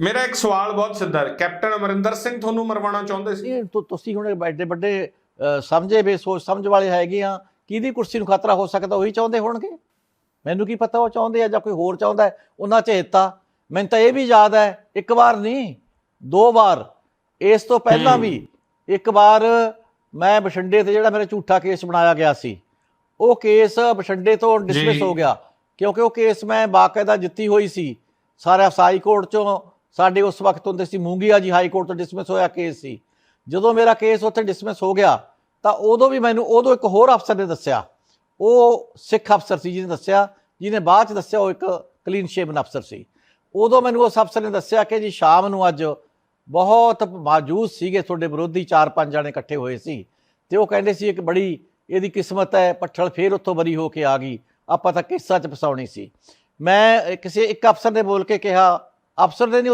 ਮੇਰਾ ਇੱਕ ਸਵਾਲ ਬਹੁਤ ਸਿੱਧਾ ਹੈ। ਕੈਪਟਨ ਅਮਰਿੰਦਰ ਸਿੰਘ ਤੁਹਾਨੂੰ ਮਰਵਾਉਣਾ ਚਾਹੁੰਦੇ ਸੀ? ਇਹ ਤੁ- ਤੁਸੀਂ ਹੁਣ ਵੱਡੇ ਵੱਡੇ ਅ, ਸਮਝੇ ਵੇ ਸੋਚ ਸਮਝ ਵਾਲੇ ਹੈਗੇ ਆ। ਕਿਹਦੀ ਕੁਰਸੀ ਨੂੰ ਖਤਰਾ ਹੋ ਸਕਦਾ ਉਹੀ ਚਾਹੁੰਦੇ ਹੋਣਗੇ? ਮੈਨੂੰ ਕੀ ਪਤਾ ਉਹ ਚਾਹੁੰਦੇ ਆ ਜਾਂ ਕੋਈ ਹੋਰ ਚਾਹੁੰਦਾ ਹੈ, ਉਹਨਾਂ ਚ ਹਿੱਤਾ ਮੈਨੂੰ ਤਾਂ ਇਹ ਵੀ ਯਾਦ ਹੈ ਇੱਕ ਵਾਰ ਨਹੀਂ ਦੋ ਵਾਰ। ਇਸ ਤੋਂ ਪਹਿਲਾਂ ਹੂੰ। ਵੀ ਇੱਕ ਵਾਰ ਮੈਂ ਬਠਿੰਡੇ ਤੇ ਜਿਹੜਾ ਮੇਰਾ ਝੂਠਾ ਕੇਸ ਬਣਾਇਆ ਗਿਆ ਸੀ ਉਹ ਕੇਸ ਬਠਿੰਡੇ ਤੋਂ ਡਿਸਮਿਸ। ਹੋ ਗਿਆ। ਕਿਉਂਕਿ ਉਹ ਕੇਸ ਮੈਂ ਬਾਕਾਇਦਾ ਜਿੱਤੀ ਹੋਈ ਸੀ। ਸਾਰਾ ਹਾਈ ਕੋਰਟ ਚੋਂ ਸਾਡੇ ਉਸ ਵਕਤ ਹੁੰਦੇ ਸੀ ਮੂੰਗੀਆ ਜੀ ਹਾਈ ਕੋਰਟ ਤੋਂ ਡਿਸਮਿਸ ਹੋਇਆ ਕੇਸ ਸੀ। ਜਦੋਂ ਮੇਰਾ ਕੇਸ ਉੱਥੇ ਡਿਸਮਿਸ ਹੋ ਗਿਆ, ਤਾਂ ਉਦੋਂ ਵੀ ਮੈਨੂੰ, ਉਦੋਂ ਇੱਕ ਹੋਰ ਅਫਸਰ ਨੇ ਦੱਸਿਆ। ਉਹ ਸਿੱਖ ਅਫਸਰ ਸੀ ਜਿਹਨੇ ਦੱਸਿਆ, ਜਿਹਨੇ ਬਾਅਦ ਚ ਦੱਸਿਆ ਉਹ ਇੱਕ ਕਲੀਨ ਸ਼ੇਵਨ ਅਫਸਰ ਸੀ। ਉਦੋਂ ਮੈਨੂੰ ਉਸ ਅਫਸਰ ਨੇ ਦੱਸਿਆ ਕਿ ਜੀ ਸ਼ਾਮ ਨੂੰ ਅੱਜ ਬਹੁਤ ਮੌਜੂਦ ਸੀਗੇ ਤੁਹਾਡੇ ਵਿਰੋਧੀ ਚਾਰ ਪੰਜ ਜਣੇ ਇਕੱਠੇ ਹੋਏ ਸੀ। ਤੇ ਉਹ ਕਹਿੰਦੇ ਸੀ ਇੱਕ ਬੜੀ ਇਹਦੀ ਕਿਸਮਤ ਹੈ, ਪੱਠਲ ਫੇਰ ਉੱਥੋਂ ਬਰੀ ਹੋ ਕੇ ਆ ਗਈ। ਆਪਾਂ ਤਾਂ ਕਿੱਸਾ ਚ ਫਸਾਉਣੀ ਸੀ। ਮੈਂ ਕਿਸੇ ਇੱਕ ਅਫਸਰ ਨੇ ਬੋਲ ਕੇ ਕਿਹਾ, ਅਫਸਰ ਨੇ ਨਹੀਂ